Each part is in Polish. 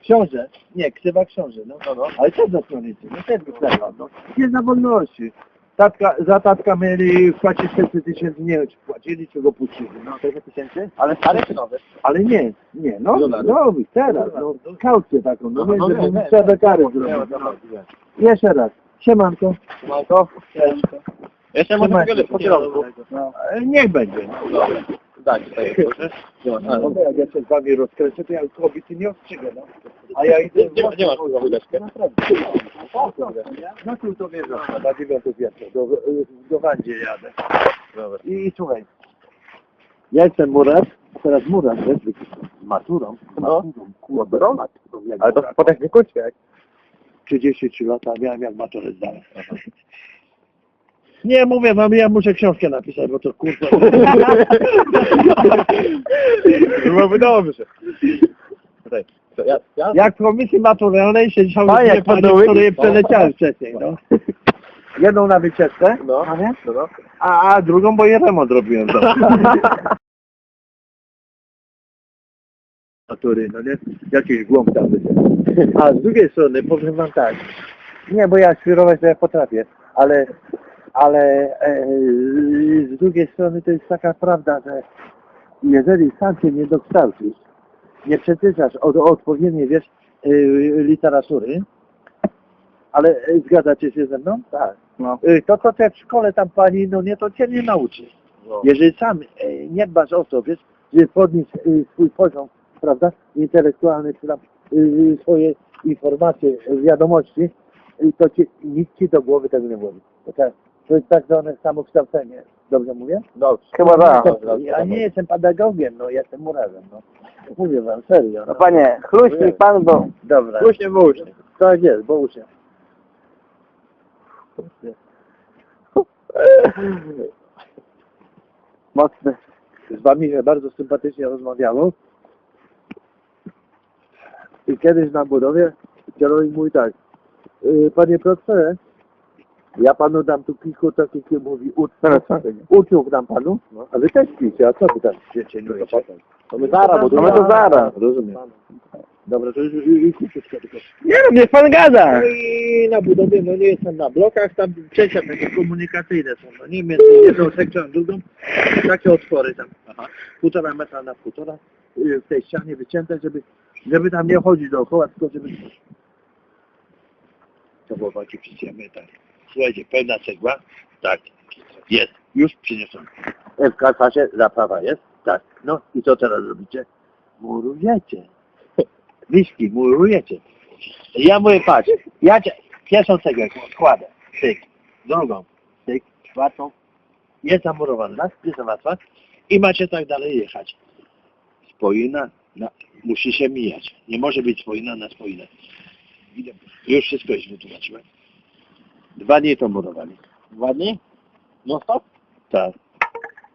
Książę, nie, ksywa książę, no. No, no. Ale co za stronnicy? No też wyklewa, no. Jest na wolności. Tatka, za tatka mieli płacić 400 tysięcy, nie wiem czy płacili, czy go puścili, no. 400 tysięcy? Ale stare czy nowe? Ale nie, nie, no, Dolar. nowych, teraz, no, kaucję taką, no, No, no, no, no, trzeba kary zrobić. no. Jeszcze raz, siemanko. Siemanko. Jeszcze może się. po kierunku. No, niech będzie. No. Daj, tutaj, proszę. No, no, jak ja się z wami rozkręcę, to ja kobiety nie ostrzygę, no. A ja idę... Gdzie, gdzie masz wódeczkę? Naprawdę. Na tym to wierzę, na dziewiątą wieczór, do, do Wandzie jadę. Dobra. I, I słuchaj, ja jestem Murat, teraz Murat, wiesz, z maturą, No. maturą, jak Ale to Murat. po techniku czy jak? 33 lata miałem jak maturę zdałem. Nie, mówię wam, ja muszę książkę napisać, bo to kurwa... Byłoby dobrze. Tutaj. Ja, ja? Jak w komisji maturalnej siedziały Panie, dwie panie, które je przeleciały wcześniej, no. Jedną na wycieczkę, No. a, nie? No, no. a, a drugą, bo je remont robiłem domu. Matury, no nie? Jakiś głąb tam wyszedł. A z drugiej strony powiem wam tak, nie, bo ja świrować to ja potrafię, ale, ale e, z drugiej strony to jest taka prawda, że jeżeli sam się nie dokształcisz, nie przeczytasz od, odpowiedniej, wiesz, e, literatury, ale e, zgadzacie się ze mną? Tak. No. To, to te w szkole tam pani, no nie, to cię nie nauczy. no. Jeżeli sam nie dbasz o to, wiesz, żeby podnieść swój poziom, prawda, intelektualny, czy tam swoje informacje, wiadomości, to ci, nikt ci do głowy tego nie włoży. To, tak, to jest tak zwane samokształcenie. Dobrze mówię? Dobrze. Chyba tak. Ja nie jestem pedagogiem, no jestem murarzem, no. Mówię wam, serio. No panie, chluśnij pan, bo Dobra. W uszy. Tak jest, bo uszę. mocny. Z wami się bardzo sympatycznie rozmawiało. I kiedyś na budowie kierownik mówi tak, "Y, panie Piotrze, ja panu dam tu kilku takich, jak mówi, uczniów dam panu, a wy też picie, a co wy tam To my zaraz, bo No my to zaraz. Rozumiem. Dobra, to już już- już króciutko tylko. Nie no, niech pan gada. No i na budowie, no nie jestem na blokach, tam przejścia takie komunikacyjne są, no nie, między jedną sekcją a drugą, takie otwory tam, półtora metra na półtora, w tej ścianie wycięte, żeby, żeby tam nie chodzić dookoła, tylko żeby... To było walki przyciemy, tak. Słuchajcie, pełna cegła, tak, jest, już przyniosłem. W kasacie zaprawa jest, tak, no i co teraz robicie? Murujecie. Liśki, murujecie. Ja mówię, patrz, ja cię, pierwszą cegłę składę, tyk, drugą, tyk, czwartą, jest zamurowana, tak? jest łatwa i macie tak dalej jechać. Spoina na, musi się mijać. Nie może być spoina na spoinę. Już wszystko już wytłumaczyłem. Dwa dni to murowali. Dwa dni? No stop? Tak.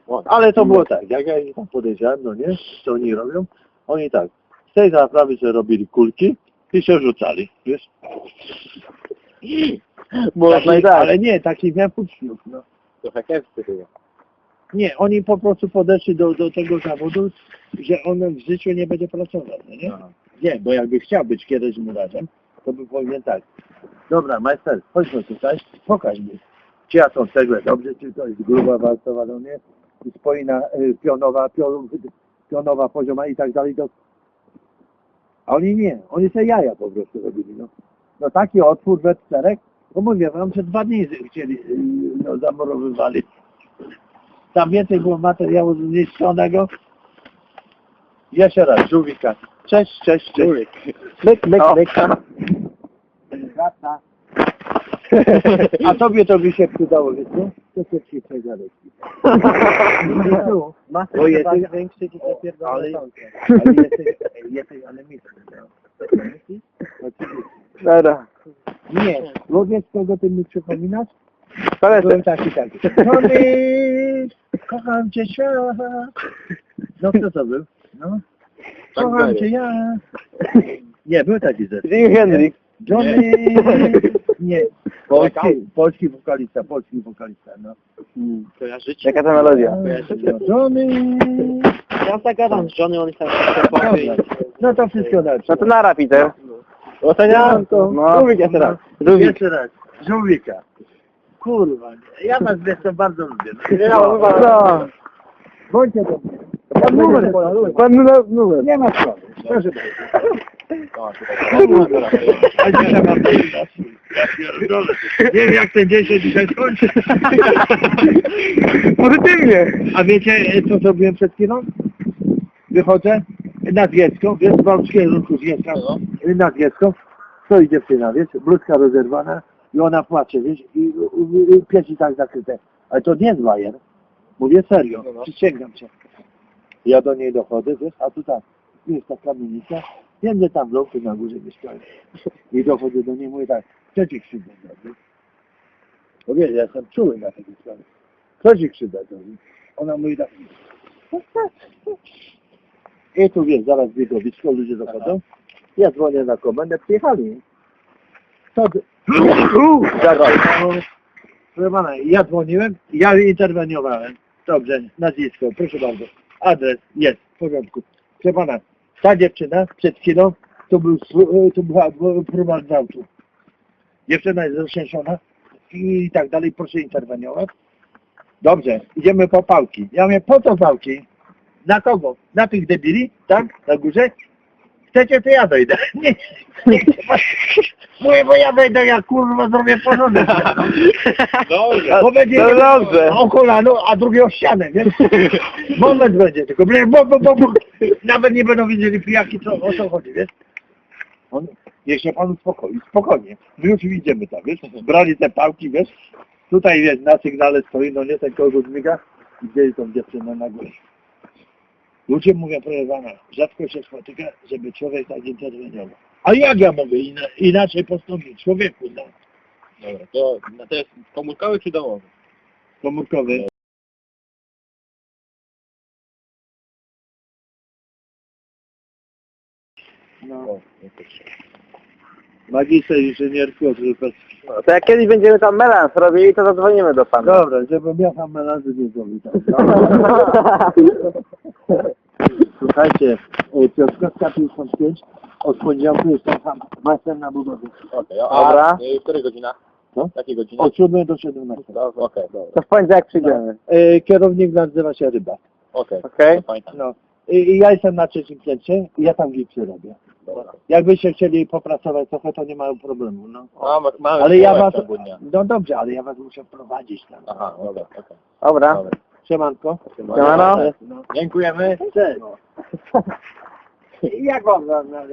O, ale to było tak, jak ja ich tam podejrzałem, no nie, co oni robią, oni tak, z tej zaprawy sobie robili kulki i się rzucali, wiesz. Można i Taki, tak. ale nie, takich miałem uczniów, no. Trochę kiepscy chyba. Nie, oni po prostu podeszli do, do tego zawodu, że on w życiu nie będzie pracował, no nie? Aha. Nie, bo jakby chciał być kiedyś murarzem, to by powiedział tak, dobra, majster, chodźmy tutaj, pokaż mi, czy ja tą cegłę dobrze, czy to jest gruba warstwa, no nie? Spoina y, pionowa, pion, pionowa pozioma i tak dalej, to... A oni nie, oni sobie jaja po prostu robili, no. No taki otwór we czterech, bo mówię wam, że dwa dni chcieli, y, no, zamurowywali. Tam więcej było materiału zniszczonego. Jeszcze raz, żółwika. Cześć, cześć, cześć. Myk, myk, O. myk. Wraca. A tobie to by się przydało, wiesz co? To się ci przegadeki. Bo jesteś większy ci ale, ale jesteś, jesteś, ale mistrz. Dobra. Nie, bo wiesz kogo ty mi przypominasz? Ale Byłem taki, taki. Johnny, kocham cię świat. No kto to był? No. Tak Kocham cię ja. Nie, był taki zespół. Jimi Hendrix. Johnny. Nie. Polski, polski wokalista, polski wokalista, no. Kojarzycie? Jaka ta melodia? No, Johnny. Ja zagadam z Johnny, on jest tam Dobra. No to wszystko dobrze. No to nara, Peter. Oceniam to. No. Żółwik jeszcze raz. Żółwik. Jeszcze raz. Żółwika. Kurwa, ja was zresztą bardzo lubię. No. Ja No. Bądźcie do mnie. Pan numer, pan numer, numer. Nie ma sprawy. Proszę bardzo. A dzisiaj mam Ja pierdolę. Nie wiem jak ten dzień się dzisiaj skończy. Pozytywnie. A wiecie co zrobiłem przed chwilą? Wychodzę na dziecko, wiesz, w wałczkie rynku zjeżdżam No. na dziecko, stoi dziewczyna, wiesz, bluzka rozerwana i ona płacze, wiesz, i, i, i pieci tak zakryte. Ale to nie jest bajer. Mówię serio, No, no. przysięgam cię. Ja do niej dochodzę, wiesz, a tu tak, jest ta kamienica, że tam bloky na górze mieszkają. I dochodzę do niej, mówię tak, co ci krzywdę zrobił? Bo wiesz, ja jestem czuły na takie sprawy. Co ci krzywdę zrobił? Ona mówi tak, i tu wiesz, zaraz biegowisko, ludzie dochodzą. Ja dzwonię na komendę, przyjechali. To... d- Zaraz. Proszę pana, ja dzwoniłem, ja interweniowałem. Dobrze, nazwisko, proszę bardzo. Adres jest, w porządku. Proszę pana, ta dziewczyna przed chwilą to, był, to była próba gwałtu. Dziewczyna jest roztrzęsiona i tak dalej, proszę interweniować. Dobrze, idziemy po pałki. Ja mówię, po co pałki? Na kogo? Na tych debili? Tak? Na górze? Chcecie, to ja dojdę. Nie, nie, Mówię, bo ja wejdę, ja kurwa zrobię porządek. Dobrze. Bo będzie No dobrze. o kolano, a drugie o ścianę, wiesz? Moment będzie tylko, bo, bo, bo, bo. Nawet nie będą wiedzieli pijaki, co, o co chodzi, wiesz? On, niech się pan uspokoi, spokojnie. My już idziemy tam, wiesz? Brali te pałki, wiesz? Tutaj, wiesz, na sygnale stoi, no nie ten kogo zmiga i wzięli tą dziewczynę na górę. Ludzie mówią, proszę pana, rzadko się spotyka, żeby człowiek tak interweniował. A jak ja mogę ina inaczej postąpić? Człowieku, no. Dobra, to, to jest komórkowy czy domowy? komórkowy. No. Magister inżynierski odrywacki. No, to jak kiedyś będziemy tam melans robili, to zadzwonimy do pana. Dobra, żebym ja tam melanży nie zrobił. tak. Słuchajcie, e, Piotrkowska 55, od poniedziałku jestem tam master na budowie. Okej, a Dobra. y, której godzina? Co? Jakiej godziny? Od 7 do 17. Dobra, Okej, dobra. To w poniedziałek przyjdziemy. E, Kierownik nazywa się Ryba. Okej, Okej? to. No. I, I ja jestem na trzecim piętrze i ja tam gipsy robię. Jakbyście chcieli popracować trochę, to nie mają problemu. No. Mamy, mamy Ale ja was, dnia. no dobrze, ale ja was muszę prowadzić tam. Aha, dobra, okej. Dobra. Dobra. Siemanko. Siemano. No. Dziękujemy. Cześć. Jak wam na, na,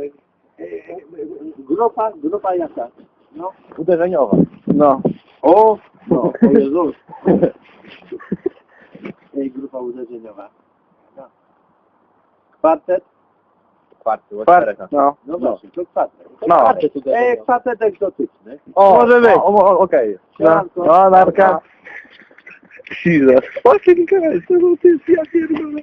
grupa, grupa jaka? No. Uderzeniowa. No. O, no, o Jezus. Ej, grupa uderzeniowa. No. Kwartet? Kwarty, od Par- czterech na No. No właśnie, to kwartet. No. Ej, uderzeniowy. kwartet egzotyczny. O, może być. O, o, okej. No, no narka. Jesus fucking Christ, to jest ja pierdolę.